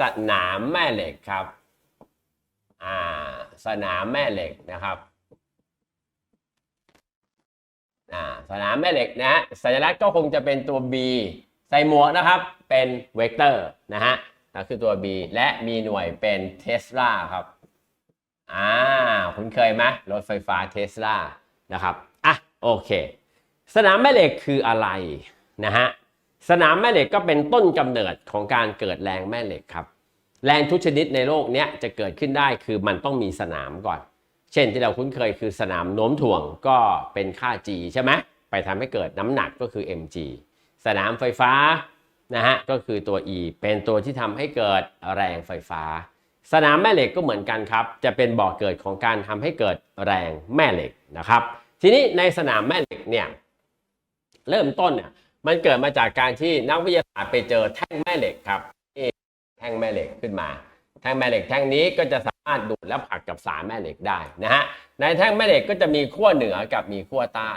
สนามแม่เหล็กครับ อ่า สนามแม่เหล็กนะครับ อ่า สนามแม่เหล็กนะฮะ สัญลักษณ์ก็คงจะเป็นตัว B ใส่หมวกนะครับ เป็นเวกเตอร์นะฮะนั่นคือตัว B และมีหน่วยเป็นเทสลาครับ อ่า คุณเคยไหมรถไฟฟ้าเทสลานะครับ อะ โอเค สนามแม่เหล็กคืออะไรนะฮะ สนามแม่เหล็กก็เป็นต้นกำเนิดของการเกิดแรงแม่เหล็กครับ แรงทุกชนิดในโลกนี้จะเกิดขึ้นได้คือมันต้องมีสนามก่อน เช่นที่เราคุ้นเคยคือสนามโน้มถ่วงก็เป็นค่า g ใช่ไหมไปทำให้เกิดน้ำหนักก็คือ mg สนามไฟฟ้านะฮะก็คือตัว e เป็นตัวที่ทำให้เกิดแรงไฟฟ้า สนามแม่เหล็กก็เหมือนกันครับ จะเป็นบ่อกเกิดของการทำให้เกิดแรงแม่เหล็กนะครับ ทีนี้ในสนามแม่เหล็กเนี่ยเริ่มต้นเนี่ย มันเกิดมาจากการที่นักวิทยาศาสตร์ไปเจอแท่งแม่เหล็กครับนี่แท่งแม่เหล็กขึ้นมา แท่งแม่เหล็กแท่งนี้ก็จะสามารถดูดและผลักกับสารแม่เหล็กได้นะฮะในแท่งแม่เหล็กก็จะมีขั้วเหนือกับมีขั้วใต้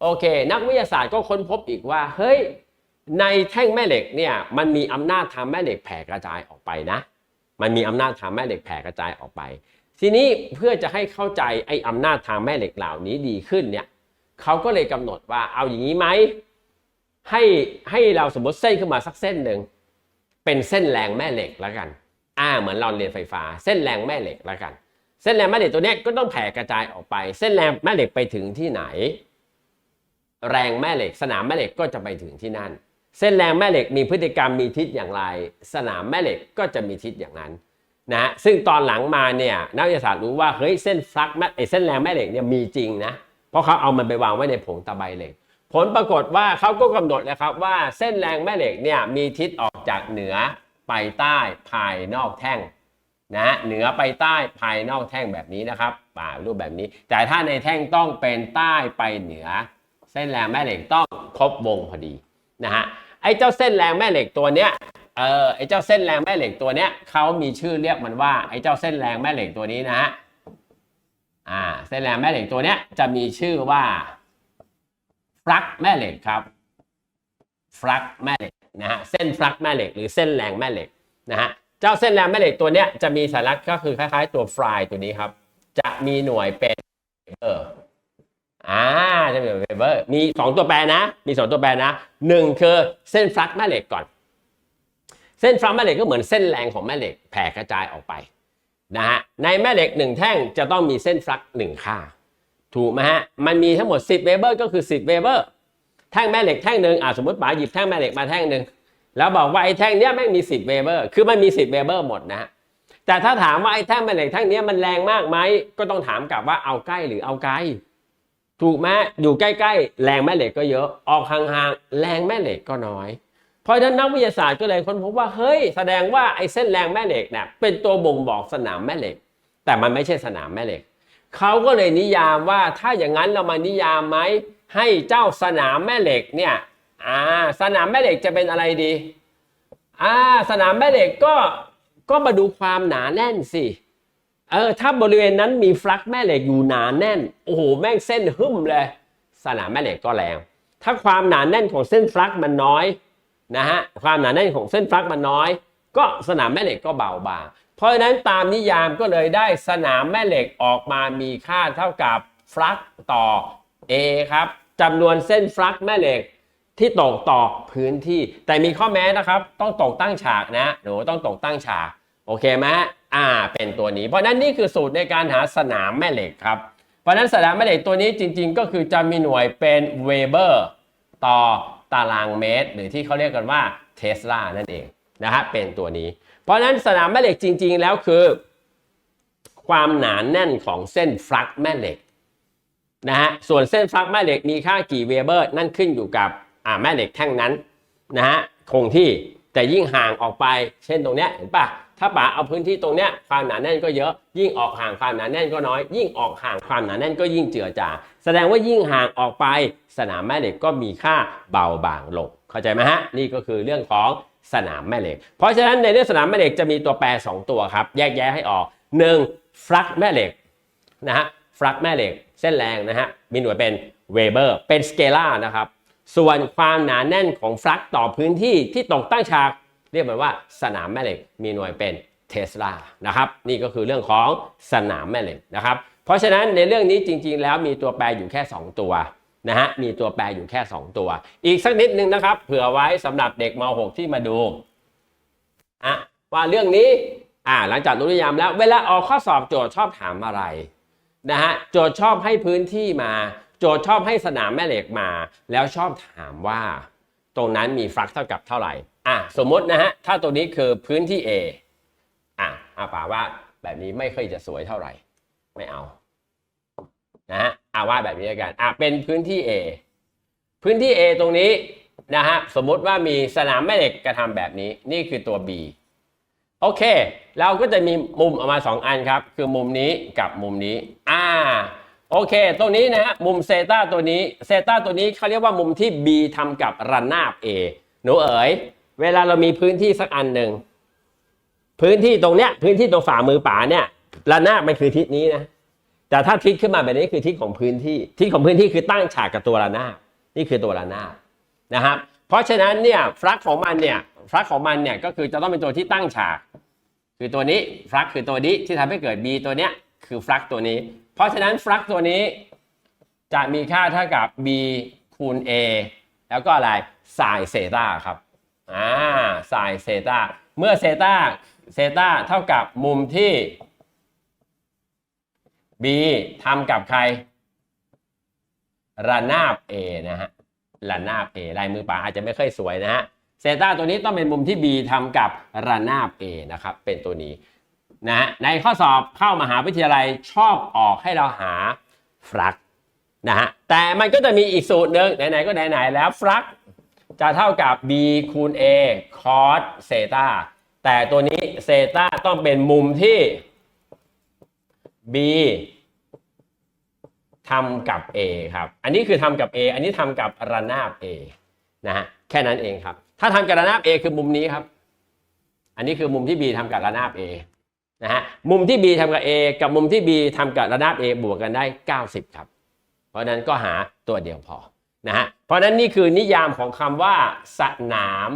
โอเค นักวิทยาศาสตร์ก็ค้นพบอีกว่าเฮ้ยในแท่งแม่เหล็กเนี่ยมันมีอำนาจทำแม่เหล็กแผ่กระจายออกไปนะ มันมีอำนาจทางแม่เหล็กแผ่กระจายออกไป ทีนี้เพื่อจะให้เข้าใจไอ้อำนาจทางแม่เหล็กเหล่านี้ดีขึ้นเนี่ยเขาก็เลยกำหนดว่าเอาอย่างนี้ไหม ให้ให้เราสมมติเส้นขึ้นมาสักเส้นหนึ่งเป็นเส้นแรงแม่เหล็กแล้วกัน อ่าเหมือนเราเรียนไฟฟ้า เส้นแรงแม่เหล็กแล้วกัน เส้นแรงแม่เหล็กตัวนี้ก็ต้องแผ่กระจายออกไป เส้นแรงแม่เหล็กไปถึงที่ไหน แรงแม่เหล็ก สนามแม่เหล็กก็จะไปถึงที่นั่น เส้นแรงแม่เหล็กมีพฤติกรรมมีทิศอย่างไร สนามแม่เหล็กก็จะมีทิศอย่างนั้นนะฮะซึ่งตอนหลังมาเนี่ยนักวิทยาศาสตร์รู้ว่าเฮ้ยเส้นฟลักแม่ไอ้เส้นแรงแม่เหล็กเนี่ยมีจริงนะเพราะเขาเอามันไปวางไว้ในผงตะไบเหล็ก ผลปรากฏว่าเขาก็กำหนดเลยครับว่าเส้นแรงแม่เหล็กเนี่ยมีทิศออกจากเหนือไปใต้ภายนอกแท่งนะฮะเหนือไปใต้ภายนอกแท่งแบบนี้นะครับป่ารูปแบบนี้ แต่ถ้าในแท่งต้องเป็นใต้ไปเหนือ เส้นแรงแม่เหล็กต้องครบวงพอดีนะฮะไอ้เจ้าเส้นแรงแม่เหล็กตัวเนี้ยเออไอ้เจ้าเส้นแรงแม่เหล็กตัวเนี้ยเขามีชื่อเรียกมันว่าไอ้เจ้าเส้นแรงแม่เหล็กตัวนี้นะฮะอ่าเส้นแรงแม่เหล็กตัวเนี้ยจะมีชื่อว่า ฟลักแม่เหล็กครับฟลักแม่เหล็กนะฮะเส้นฟลักแม่เหล็กหรือเส้นแรงแม่เหล็กนะฮะเจ้าเส้นแรงแม่เหล็กตัวเนี้ยจะมีสัญลักษณ์ก็คือคล้ายๆ ตัวฟลายตัวนี้ครับ จะมีหน่วยเป็นเอออ่าจะมีเวเบอร์มี 2 ตัวแปรนะ มี 2 ตัวแปรนะหนึ่งคือเส้นฟลักแม่เหล็กก่อน เส้นฟลักแม่เหล็กก็เหมือนเส้นแรงของแม่เหล็กแผ่กระจายออกไปนะฮะในแม่เหล็ก 1 แท่งจะต้องมีเส้นฟลัก1ค่า ถูกไหมฮะ มันมีทั้งหมด 10 เวเบอร์ก็คือ 10 เวเบอร์ แท่งแม่เหล็กแท่งหนึ่งอ่าสมมติป๋าหยิบแท่งแม่เหล็กมาแท่งหนึ่งแล้วบอกว่าไอ้แท่งเนี้ยแม่งมี 10 เวเบอร์ คือมันมี 10 เวเบอร์หมดนะฮะ แต่ถ้าถามว่าไอ้แท่งแม่เหล็กแท่งเนี้ยมันแรงมากไหม ก็ต้องถามกลับว่าเอาใกล้หรือเอาไกล ถูกไหมอยู่ใกล้ๆ แรงแม่เหล็กก็เยอะ ออกห่างๆ แรงแม่เหล็กก็น้อย เพราะฉะนั้นนักวิทยาศาสตร์ก็เลยค้นพบว่า เฮ้ย แสดงว่าไอ้เส้นแรงแม่เหล็กเนี่ยเป็นตัวบ่งบอกสนามแม่เหล็ก แต่มันไม่ใช่สนามแม่เหล็ก เขาก็เลยนิยามว่าถ้าอย่างนั้นเรามานิยามไหมให้เจ้าสนามแม่เหล็กเนี่ยอ่าสนามแม่เหล็กจะเป็นอะไรดีอ่าสนามแม่เหล็กก็ก็มาดูความหนาแน่นสิเออถ้าบริเวณนั้นมีฟลักแม่เหล็กอยู่หนาแน่นโอ้โหแม่งเส้นหึ่มเลย สนามแม่เหล็กก็แรงถ้าความหนาแน่นของเส้นฟลักมันน้อยนะฮะความหนาแน่นของเส้นฟลักมันน้อย ก็สนามแม่เหล็กก็เบาบาง เพราะฉะนั้นตามนิยามก็เลยได้สนามแม่เหล็กออกมามีค่าเท่ากับฟลักต่อ A ครับจำนวนเส้นฟลักแม่เหล็กที่ตกต่อพื้นที่ แต่มีข้อแม้นะครับ ต้องตกตั้งฉากนะหนูต้องตกตั้งฉาก โอเคไหมอ่า เป็นตัวนี้ เพราะนั้นนี่คือสูตรในการหาสนามแม่เหล็กครับ เพราะนั้นสนามแม่เหล็กตัวนี้จริง ๆ ก็คือจะมีหน่วยเป็นเวเบอร์ต่อตารางเมตร หรือที่เขาเรียกกันว่าเทสลานั่นเอง นะฮะเป็นตัวนี้ เพราะฉะนั้นสนามแม่เหล็กจริง ๆ แล้วคือ ความหนาแน่นของเส้นฟลักแม่เหล็กนะฮะส่วนเส้นฟลักแม่เหล็กมีค่ากี่เวเบอร์นั่นขึ้นอยู่กับอ่าแม่เหล็กแท่งนั้นนะฮะคงที่แต่ยิ่งห่างออกไป เช่นตรงเนี้ยเห็นปะถ้าป๋าเอาพื้นที่ตรงเนี้ยความหนาแน่นก็เยอะ ยิ่งออกห่างความหนาแน่นก็น้อย ยิ่งออกห่างความหนาแน่นก็ยิ่งเจือจางแสดงว่ายิ่งห่างออกไป สนามแม่เหล็กก็มีค่าเบาบางลงเข้าใจไหมฮะนี่ก็คือเรื่องของ สนามแม่เหล็ก เพราะฉะนั้นในเรื่องสนามแม่เหล็กจะมีตัวแปร 2 ตัวครับ แยกแยะให้ออก 1. ฟลักแม่เหล็กนะฮะฟลักแม่เหล็ก เส้นแรงนะฮะมีหน่วยเป็นเวเบอร์เป็นสเกลานะครับส่วนความหนาแน่นของฟลักต่อพื้นที่ที่ตกตั้งฉาก เรียกมันว่าสนามแม่เหล็ก มีหน่วยเป็นเทสลานะครับนี่ก็คือเรื่องของสนามแม่เหล็กนะครับเพราะฉะนั้นในเรื่องนี้จริง ๆ แล้วมีตัวแปรอยู่แค่ 2 ตัว นะฮะมีตัวแปรอยู่แค่ 2 ตัว อีกสักนิดนึงนะครับเผื่อไว้สำหรับเด็กม .6 ที่มาดูอะว่าเรื่องนี้อ่าหลังจากรู้นิยามแล้ว เวลาออกข้อสอบโจทย์ชอบถามอะไรนะฮะโจทย์ชอบให้พื้นที่มา โจทย์ชอบให้สนามแม่เหล็กมา แล้วชอบถามว่า ตรงนั้นมีฟลักซ์เท่ากับเท่าไหร่อะสมมตินะฮะถ้าตัวนี้คือพื้นที่ A อะอาป่าว่าแบบนี้ไม่ค่อยจะสวยเท่าไหร่ ไม่เอานะฮะ อาวาดแบบนี้แล้วกันอะเป็นพื้นที่ A พื้นที่ A ตรงนี้นะฮะสมมติว่ามีสนามแม่เหล็กกระทำแบบนี้นี่คือตัว B โอเค เราก็จะมีมุมออกมา 2 อันครับ คือมุมนี้กับมุมนี้อ่าโอเค ตรงนี้นะฮะมุมเซตาตัวนี้เซตาตัวนี้เขาเรียกว่ามุมที่ B ทำกับระนาบ A หนูเอ๋ย เวลาเรามีพื้นที่สักอันหนึ่งพื้นที่ตรงเนี้ยพื้นที่ตรงฝ่ามือป๋าเนี่ยระนาบมันคือทิศนี้นะ แต่ถ้าทิศขึ้นมาแบบนี้คือทิศของพื้นที่ทิศของพื้นที่คือตั้งฉากกับตัวระนาบนี่คือตัวระนาบนะครับ เพราะฉะนั้นเนี่ยฟลักของมันเนี่ยฟลักของมันเนี่ยก็คือจะต้องเป็นตัวที่ตั้งฉาก คือตัวนี้ฟลักคือตัวนี้ที่ทำให้เกิด B ตัวเนี้ยคือฟลักตัวนี้ เพราะฉะนั้นฟลักตัวนี้จะมีค่าเท่ากับ B คูณ A แล้วก็อะไรไซน์เซตาครับอ่าไซน์เซตาเมื่อเซตาเซตาเท่ากับมุมที่ B ทำกับใคร ระนาบ A นะฮะ ระนาบ A ลายมือป๋าอาจจะไม่ค่อยสวยนะฮะ เซต้าตัวนี้ต้องเป็นมุมที่ B ทำกับระนาบ A นะครับ เป็นตัวนี้นะฮะ ในข้อสอบเข้ามหาวิทยาลัยชอบออกให้เราหาฟลักนะฮะ แต่มันก็จะมีอีกสูตรหนึ่งไหนๆก็ไหนๆแล้วฟลักจะเท่ากับ b คูณ a cos เซต้าแต่ตัวนี้เซต้าต้องเป็นมุมที่ b ทำกับ A ครับ อันนี้คือทำกับ A อันนี้ทำกับระนาบ A นะฮะ แค่นั้นเองครับ ถ้าทำกับระนาบ A คือมุมนี้ครับ อันนี้คือมุมที่ B ทำกับระนาบ A นะฮะ มุมที่ B ทำกับ A กับมุมที่ B ทำกับระนาบ A บวกกันได้ 90 ครับ เพราะนั้นก็หาตัวเดียวพอ นะฮะ เพราะฉะนั้นนี่คือนิยามของคำว่าสนาม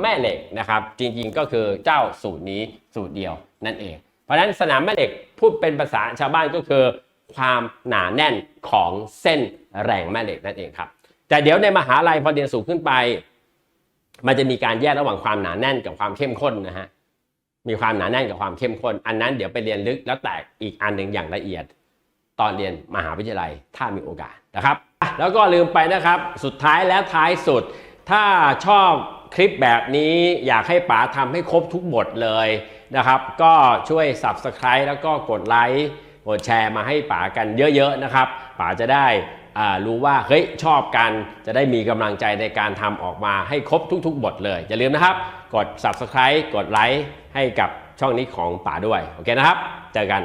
แม่เหล็กนะครับ จริงๆก็คือเจ้าสูตรนี้สูตรเดียวนั่นเอง เพราะฉะนั้นสนามแม่เหล็กพูดเป็นภาษาชาวบ้านก็คือ ความหนาแน่นของเส้นแรงแม่เหล็กนั่นเองครับ แต่เดี๋ยวในมหาลัยพอเรียนสูงขึ้นไป มันจะมีการแยกระหว่างความหนาแน่นกับความเข้มข้นนะฮะมีความหนาแน่นกับความเข้มข้น อันนั้นเดี๋ยวไปเรียนลึกแล้วแตกอีกอันหนึ่งอย่างละเอียด ตอนเรียนมหาวิทยาลัยถ้ามีโอกาสนะครับ แล้วก็ลืมไปนะครับ สุดท้ายและท้ายสุด ถ้าชอบ คลิปแบบนี้อยากให้ป๋าทำให้ครบทุกบทเลยนะครับ ก็ช่วย Subscribe แล้วก็กดไลค์กดแชร์มาให้ป๋ากันเยอะๆนะครับป๋าจะได้อ่ารู้ว่าเฮ้ยชอบกันจะได้มีกำลังใจในการทำออกมาให้ครบทุก ๆ บทเลย อย่าลืมนะครับ กด Subscribe กดไลค์ให้กับช่องนี้ของป๋าด้วย โอเคนะครับ เจอกัน